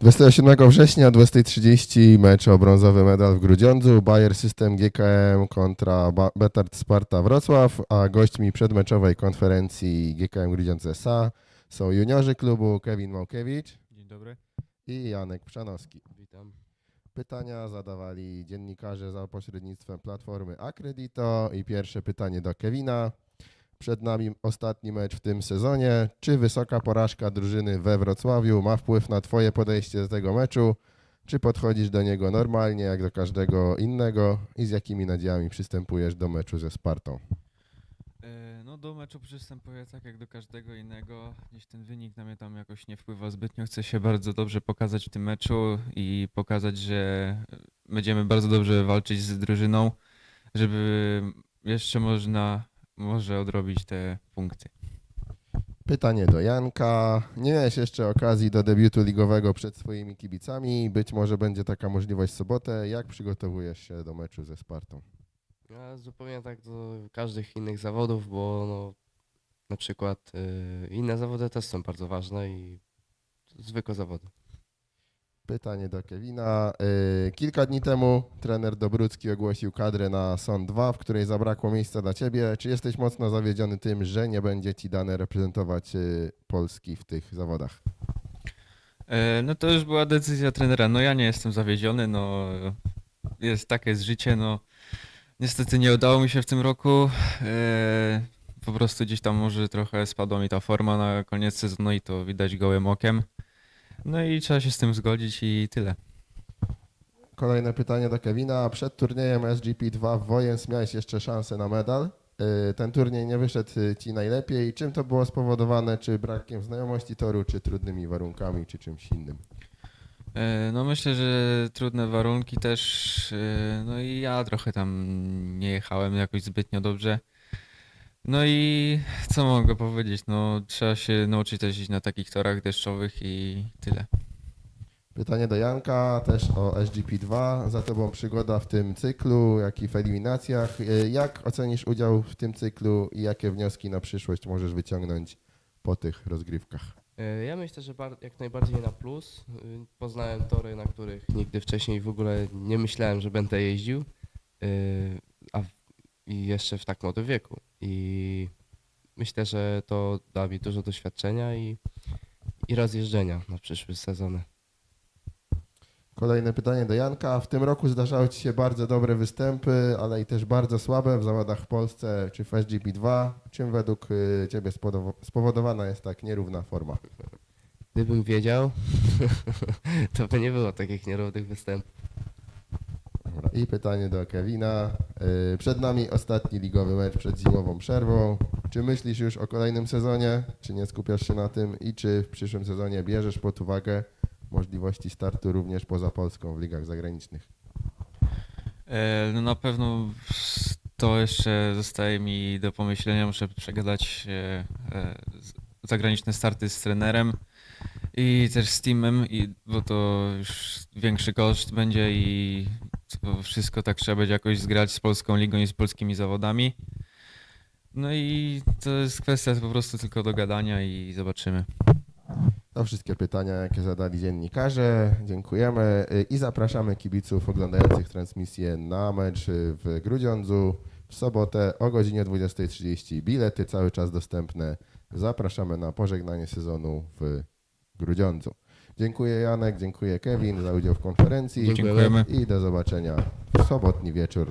27 września o 20.30 mecz o brązowy medal w Grudziądzu. Bayer System GKM kontra Ba- Betard Sparta Wrocław, a gośćmi przedmeczowej konferencji GKM Grudziądz SA są juniorzy klubu Kevin Małkiewicz Dzień dobry. i Janek Przanowski. Witam. Pytania zadawali dziennikarze za pośrednictwem platformy Accredito i pierwsze pytanie do Kevina. Przed nami ostatni mecz w tym sezonie. Czy wysoka porażka drużyny we Wrocławiu ma wpływ na Twoje podejście do tego meczu? Czy podchodzisz do niego normalnie, jak do każdego innego? I z jakimi nadziejami przystępujesz do meczu ze Spartą? E, No do meczu przystępuję tak jak do każdego innego. Gdzieś ten wynik na mnie tam jakoś nie wpływa zbytnio. Chcę się bardzo dobrze pokazać w tym meczu i pokazać, że będziemy bardzo dobrze walczyć z drużyną, żeby jeszcze można może odrobić te punkty. Pytanie do Janka. Nie miałeś jeszcze okazji do debiutu ligowego przed swoimi kibicami. Być może będzie taka możliwość w sobotę. Jak przygotowujesz się do meczu ze Spartą? Ja zupełnie tak do każdych innych zawodów, bo no, na przykład y, inne zawody też są bardzo ważne i zwykłe zawody. Pytanie do Kevina. Yy, Kilka dni temu trener Dobrucki ogłosił kadrę na Sąd 2, w której zabrakło miejsca dla ciebie. Czy jesteś mocno zawiedziony tym, że nie będzie ci dane reprezentować yy, Polski w tych zawodach? E, No to już była decyzja trenera. No ja nie jestem zawiedziony, no jest takie jest życie, no niestety nie udało mi się w tym roku. E, Po prostu gdzieś tam może trochę spadła mi ta forma na koniec sezonu i to widać gołym okiem. No i trzeba się z tym zgodzić i tyle. Kolejne pytanie do Kevina. Przed turniejem SGP2 w Wojens miałeś jeszcze szansę na medal. Yy, Ten turniej nie wyszedł yy, ci najlepiej. Czym to było spowodowane? Czy brakiem znajomości toru, czy trudnymi warunkami, czy czymś innym? E, No myślę, że trudne warunki też. No i ja trochę tam nie jechałem jakoś zbytnio dobrze. No i co mogę powiedzieć? No trzeba się nauczyć też iść na takich torach deszczowych i tyle. Pytanie do Janka, też o SGP2. Za Tobą przygoda w tym cyklu, jak i w eliminacjach. Yy, Jak ocenisz udział w tym cyklu i jakie wnioski na przyszłość możesz wyciągnąć po tych rozgrywkach? Y, Ja myślę, że jak najbardziej na plus. Y, Poznałem tory, na których nigdy wcześniej w ogóle nie myślałem, że będę jeździł, w- i jeszcze w tak młodym wieku. I myślę, że to da mi dużo doświadczenia i, i rozjeżdżenia na przyszły sezony. Kolejne pytanie do Janka. W tym roku zdarzały Ci się bardzo dobre występy, ale i też bardzo słabe w zawodach w Polsce czy w SGP2. Czym według y, Ciebie spowodowana jest tak nierówna forma? Gdybym wiedział, to by nie było takich nierównych występów. I pytanie do Kevina. Y, Przed nami ostatni ligowy mecz przed zimową przerwą. Czy myślisz już o kolejnym sezonie? Czy nie skupiasz się na tym? I czy w przyszłym sezonie bierzesz pod uwagę możliwości startu również poza Polską w ligach zagranicznych? E, No na pewno to jeszcze zostaje mi do pomyślenia. Muszę przegadać e, e, zagraniczne starty z trenerem i też z teamem, i, bo to już większy koszt będzie i wszystko tak trzeba będzie jakoś zgrać z polską ligą i z polskimi zawodami. No i to jest kwestia po prostu tylko dogadania i zobaczymy. To wszystkie pytania, jakie zadali dziennikarze. Dziękujemy i zapraszamy kibiców oglądających transmisję na mecz w Grudziądzu w sobotę o godzinie 20.30. Bilety cały czas dostępne. Zapraszamy na pożegnanie sezonu w Grudziądzu. Dziękuję Janek, dziękuję Kevin za udział w konferencji Dziękujemy. I do zobaczenia w sobotni wieczór